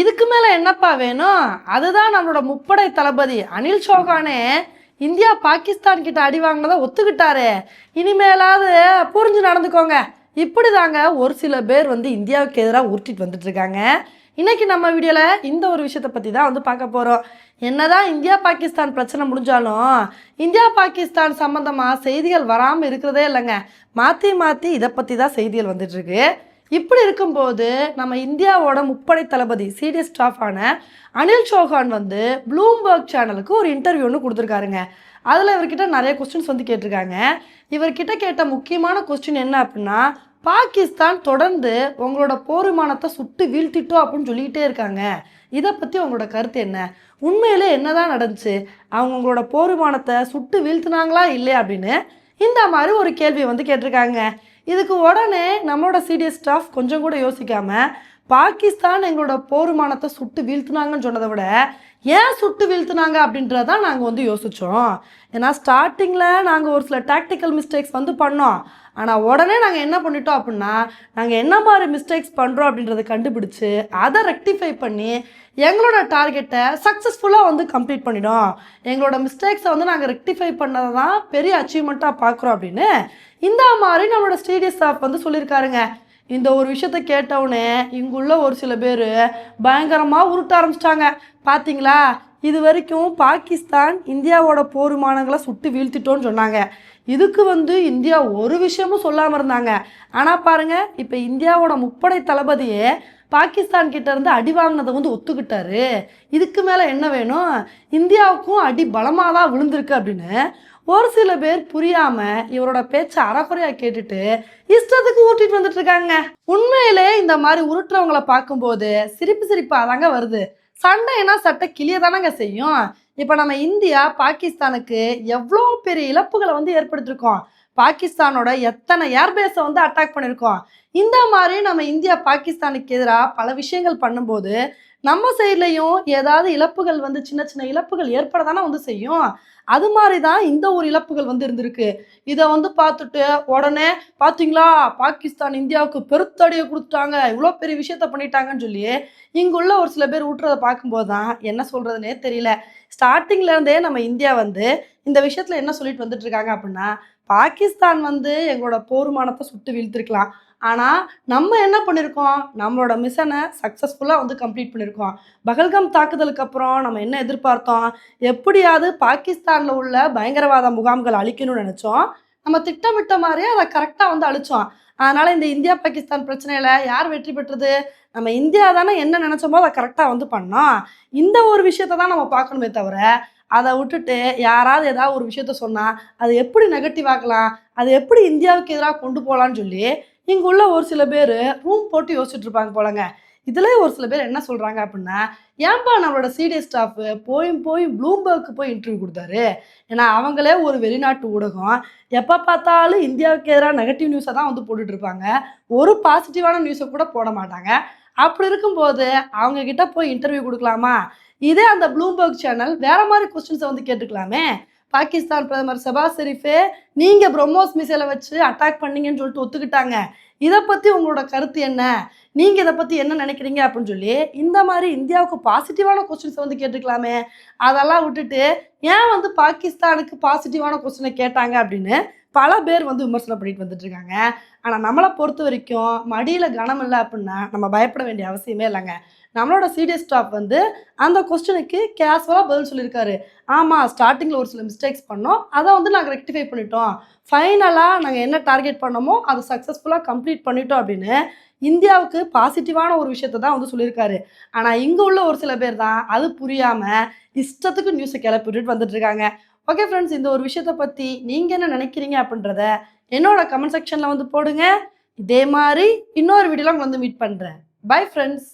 இதுக்கு மேலே என்னப்பா வேணும்? அதுதான் நம்மளோட முப்படை தளபதி. அனில் சோகானே இந்தியா பாகிஸ்தான் கிட்ட அடி வாங்கினதை ஒத்துக்கிட்டாரு. இனிமேலாவது புரிஞ்சு நடந்துக்கோங்க. இப்படி தாங்க ஒரு சில பேர் வந்து இந்தியாவுக்கு எதிராக உருட்டிட்டு வந்துட்டுருக்காங்க இருக்காங்க. நம்ம வீடியோவில் இந்த ஒரு விஷயத்தை பற்றி தான் வந்து பார்க்க போகிறோம் என்னதான் இந்தியா பாகிஸ்தான் பிரச்சனை முடிஞ்சாலும் இந்தியா பாகிஸ்தான் சம்மந்தமாக செய்திகள் வராமல் இருக்கிறதே இல்லைங்க. மாற்றி மாற்றி இதை பற்றி தான் செய்திகள் வந்துட்டுருக்கு இப்படி இருக்கும்போது நம்ம இந்தியாவோட முப்படை தளபதி சீரியஸ் ஸ்டாஃபான அனில் சௌஹான் வந்து ப்ளூம்பர்க் சேனலுக்கு ஒரு இன்டர்வியூ ஒன்று கொடுத்துருக்காருங்க. அதில் இவர்கிட்ட நிறைய கொஸ்டின்ஸ் வந்து கேட்டிருக்காங்க. இவர்கிட்ட கேட்ட முக்கியமான கொஸ்டின் என்ன அப்படின்னா பாகிஸ்தான் தொடர்ந்து உங்களோட போர் விமானத்தை சுட்டு வீழ்த்திட்டோம் அப்படின்னு சொல்லிக்கிட்டே இருக்காங்க. இதை பற்றி உங்களோட கருத்து என்ன? உண்மையிலே என்னதான் நடந்துச்சு? அவங்க உங்களோட போர் விமானத்தை சுட்டு வீழ்த்துனாங்களா இல்லையா அப்படின்னு இந்த மாதிரி ஒரு கேள்வி வந்து கேட்டிருக்காங்க. இதுக்கு உடனே நம்மளோட சிடிஎஸ் ஸ்டாஃப் கொஞ்சம் கூட யோசிக்காமல் பாகிஸ்தான் எங்களோட போர்மானத்தை சுட்டு வீழ்த்துனாங்கன்னு சொன்னதை விட ஏன் சுட்டு வீழ்த்துனாங்க அப்படின்றதான் நாங்கள் வந்து யோசித்தோம் ஏன்னா ஸ்டார்டிங்கில் நாங்கள் ஒரு சில டாக்டிக்கல் மிஸ்டேக்ஸ் வந்து பண்ணோம். ஆனால் உடனே நாங்கள் என்ன பண்ணிட்டோம் அப்படின்னா நாங்கள் என்ன மாதிரி மிஸ்டேக்ஸ் பண்ணுறோம் அப்படின்றத கண்டுபிடிச்சி அதை ரெக்டிஃபை பண்ணி எங்களோட டார்கெட்டை சக்ஸஸ்ஃபுல்லாக வந்து கம்ப்ளீட் பண்ணிடும் எங்களோட மிஸ்டேக்ஸை வந்து நாங்கள் ரெக்டிஃபை பண்ணதை தான் பெரிய அச்சீவ்மெண்ட்டாக பார்க்குறோம் அப்படின்னு இந்த மாதிரி நம்மளோட ஸ்டேடியஸ் ஸ்டாஃப் வந்து சொல்லியிருக்காருங்க. இந்த ஒரு விஷயத்த கேட்டவுடனே இங்குள்ள ஒரு சில பேர் பயங்கரமாக உருட்ட ஆரம்பிச்சிட்டாங்க. பார்த்தீங்களா இது வரைக்கும் பாகிஸ்தான் இந்தியாவோட போர் விமானங்களை சுட்டு வீழ்த்திட்டோன்னு சொன்னாங்க. இதுக்கு வந்து இந்தியா ஒரு விஷயமும் சொல்லாமல் இருந்தாங்க. ஆனால் பாருங்கள் இப்போ இந்தியாவோட முப்படை தளபதியே பாகிஸ்தான் கிட்ட இருந்து அடி வாங்கினதை வந்து ஒத்துக்கிட்டாரு. இதுக்கு மேலே என்ன வேணும்? இந்தியாவுக்கும் அடி பலமாக தான் விழுந்திருக்கு அப்படின்னு ஒரு சில பேர் புரியாம இவரோட பேச்சை அறகுறையா கேட்டுட்டு இஷ்டத்துக்கு ஊட்டிட்டு வந்துட்டு இருக்காங்க. உண்மையிலே இந்த மாதிரி உருட்டுறவங்கள பார்க்கும்போது சிரிப்பு சிரிப்பா தாங்க வருது. சண்டைனா சட்டை கிளிய தானங்க செய்யும். இப்போ நம்ம இந்தியா பாகிஸ்தானுக்கு எவ்வளோ பெரிய இழப்புகளை வந்து ஏற்படுத்தியிருக்கோம் பாகிஸ்தானோட எத்தனை ஏர்பேஸை வந்து அட்டாக் பண்ணியிருக்கோம் இந்த மாதிரி நம்ம இந்தியா பாகிஸ்தானுக்கு எதிராக பல விஷயங்கள் பண்ணும்போது நம்ம சைட்லேயும் ஏதாவது இழப்புகள் வந்து சின்ன சின்ன இழப்புகள் ஏற்பட தானே வந்து செய்யும். அது மாதிரி தான் இந்த ஒரு இழப்புகள் வந்து இருந்திருக்கு. இதை வந்து பார்த்துட்டு உடனே பார்த்தீங்களா பாகிஸ்தான் இந்தியாவுக்கு பெருத்தடியை கொடுத்துட்டாங்க. இவ்வளோ பெரிய விஷயத்த பண்ணிட்டாங்கன்னு சொல்லி இங்குள்ள ஒரு சில பேர் ஊட்டுறதை பார்க்கும்போது தான் என்ன சொல்கிறதுனே தெரியல. ஸ்டார்டிங்ல இருந்தே நம்ம இந்தியா வந்து இந்த விஷயத்தில் என்ன சொல்லிட்டு வந்துட்டு இருக்காங்க அப்படின்னா பாகிஸ்தான் வந்து எங்களோட போர்மானத்தை சுட்டு வீழ்த்திருக்கலாம். ஆனால் நம்ம என்ன பண்ணியிருக்கோம் நம்மளோட மிஷனை சக்ஸஸ்ஃபுல்லாக வந்து கம்ப்ளீட் பண்ணியிருக்கோம் பகல்கம் தாக்குதலுக்கு அப்புறம் நம்ம என்ன எதிர்பார்த்தோம்? எப்படியாவது பாகிஸ்தானில் உள்ள பயங்கரவாத முகாம்கள் அழிக்கணும்னு நினச்சோம். நம்ம திட்டமிட்ட மாதிரியே அதை கரெக்டாக வந்து அழிச்சோம். அதனால் இந்த இந்தியா பாகிஸ்தான் பிரச்சனையில் யார் வெற்றி பெற்றது? நம்ம இந்தியா தானே என்ன நினச்சோமோ அதை கரெக்டாக வந்து பண்ணோம் இந்த ஒரு விஷயத்தை தான் நம்ம பார்க்கணுமே தவிர அதை விட்டுட்டு யாராவது ஏதாவது ஒரு விஷயத்த சொன்னால் அது எப்படி நெகட்டிவ் ஆக்கலாம் அது எப்படி இந்தியாவுக்கு எதிராக கொண்டு போகலான்னு சொல்லி இங்கே உள்ள ஒரு சில பேர் ரூம் போட்டு யோசிச்சுட்டு இருப்பாங்க போலங்க. இதில் ஒரு சில பேர் என்ன சொல்கிறாங்க அப்படின்னா ஏன்பா நம்மளோட சீடியஸ் ஸ்டாஃப் போயும் போய் ப்ளூம்பர்க்கு போய் இன்டர்வியூ கொடுத்தாரு? ஏன்னா அவங்களே ஒரு வெளிநாட்டு ஊடகம். எப்போ பார்த்தாலும் இந்தியாவுக்கு எதிராக நெகட்டிவ் நியூஸை தான் வந்து போட்டுட்டு இருப்பாங்க. ஒரு பாசிட்டிவான நியூஸை கூட போட மாட்டாங்க. அப்படி இருக்கும்போது அவங்க கிட்ட போய் இன்டர்வியூ கொடுக்கலாமா? இதே அந்த ப்ளூம்பர்க் சேனல் வேற மாதிரி கொஸ்டின்ஸை வந்து கேட்டுக்கலாமே? பாகிஸ்தான் பிரதமர் சபாஸ் ஷெரீஃபே நீங்கள் பிரம்மோஸ் மிசைலை வச்சு அட்டாக் பண்ணீங்கன்னு சொல்லிட்டு ஒத்துக்கிட்டாங்க. இதை பற்றி உங்களோட கருத்து என்ன? நீங்கள் இதை பற்றி என்ன நினைக்கிறீங்க அப்படின்னு சொல்லி இந்த மாதிரி இந்தியாவுக்கு பாசிட்டிவான கொஸ்டின்ஸை வந்து கேட்டுக்கலாமே அதெல்லாம் விட்டுட்டு ஏன் வந்து பாகிஸ்தானுக்கு பாசிட்டிவான கொஸ்டினை கேட்டாங்க அப்படின்னு பல பேர் வந்து விமர்சனம் பண்ணிட்டு வந்துட்டு இருக்காங்க ஆனால் நம்மளை பொறுத்த வரைக்கும் மடியில் கனம் இல்லை அப்படின்னா நம்ம பயப்பட வேண்டிய அவசியமே இல்லைங்க. நம்மளோட சீடியஸ் ஸ்டாப் வந்து அந்த கொஸ்டினுக்கு கேஷுவலாக பதில் சொல்லியிருக்காரு. ஆமாம் ஸ்டார்டிங்கில் ஒரு சில மிஸ்டேக்ஸ் பண்ணோம். அதை வந்து நாங்கள் ரெக்டிஃபை பண்ணிட்டோம். ஃபைனலாக நாங்கள் என்ன டார்கெட் பண்ணோமோ அதை சக்ஸஸ்ஃபுல்லாக கம்ப்ளீட் பண்ணிட்டோம் அப்படின்னு இந்தியாவுக்கு பாசிட்டிவான ஒரு விஷயத்தை தான் வந்து சொல்லியிருக்காரு. ஆனால் இங்கே உள்ள ஒரு சில பேர் தான் அது புரியாமல் இஷ்டத்துக்கு நியூஸை கிளப்பிட்டு வந்துட்டு இருக்காங்க ஓகே ஃப்ரெண்ட்ஸ் இந்த ஒரு விஷயத்தை பற்றி நீங்கள் என்ன நினைக்கிறீங்க அப்படின்றத என்னோட கமெண்ட் செக்ஷனில் வந்து போடுங்க. இதே மாதிரி இன்னொரு வீடியோவில் உங்களை வந்து மீட் பண்ணுறேன் பை ஃப்ரெண்ட்ஸ்